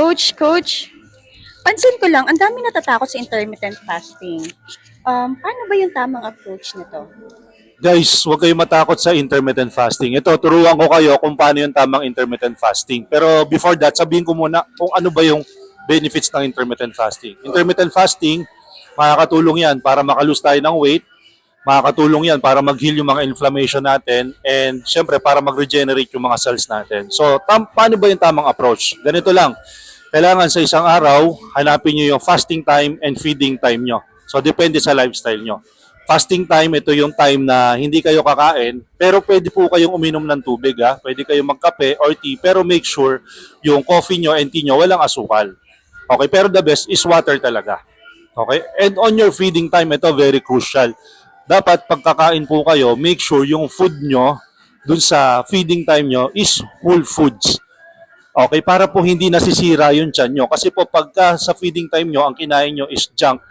Coach, coach, pansin ko lang, ang dami natatakot sa intermittent fasting. Um, paano ba yung tamang approach nito? Guys, huwag kayong matakot sa intermittent fasting. Ito, turuan ko kayo kung paano yung tamang intermittent fasting. Pero before that, sabihin ko muna kung ano ba yung benefits ng intermittent fasting. Intermittent fasting, makakatulong yan para makalus tayo ng weight, makakatulong yan para mag-heal yung mga inflammation natin, and syempre para mag-regenerate yung mga cells natin. So, tam paano ba yung tamang approach? Ganito lang, kailangan sa isang araw, hanapin nyo yung fasting time and feeding time nyo. So, depende sa lifestyle nyo. Fasting time, ito yung time na hindi kayo kakain, pero pwede po kayong uminom ng tubig, ha? Pwede kayong magkape or tea, pero make sure yung coffee nyo and tea nyo walang asukal. Okay, pero the best is water talaga. Okay? And on your feeding time, ito very crucial. Dapat pagkakain po kayo, make sure yung food nyo dun sa feeding time nyo is whole foods. Okay, para po hindi nasisira yung tiyan nyo. Kasi po pagka sa feeding time nyo, ang kinain nyo is junk.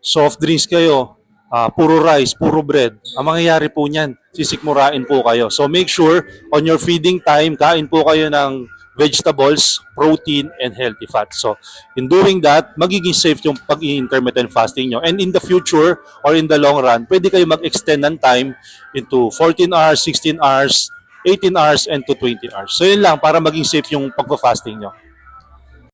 Soft drinks kayo, ah, puro rice, puro bread. Ang mangyayari po niyan, sisikmurain po kayo. So make sure on your feeding time, kain po kayo ng vegetables, protein, and healthy fats. So in doing that, magiging safe yung pag-intermittent fasting nyo. And in the future or in the long run, pwede kayo mag-extend ng time into 14 hours, 16 hours, 18 hours, and to 20 hours. So yun lang, para maging safe yung pag-fasting nyo.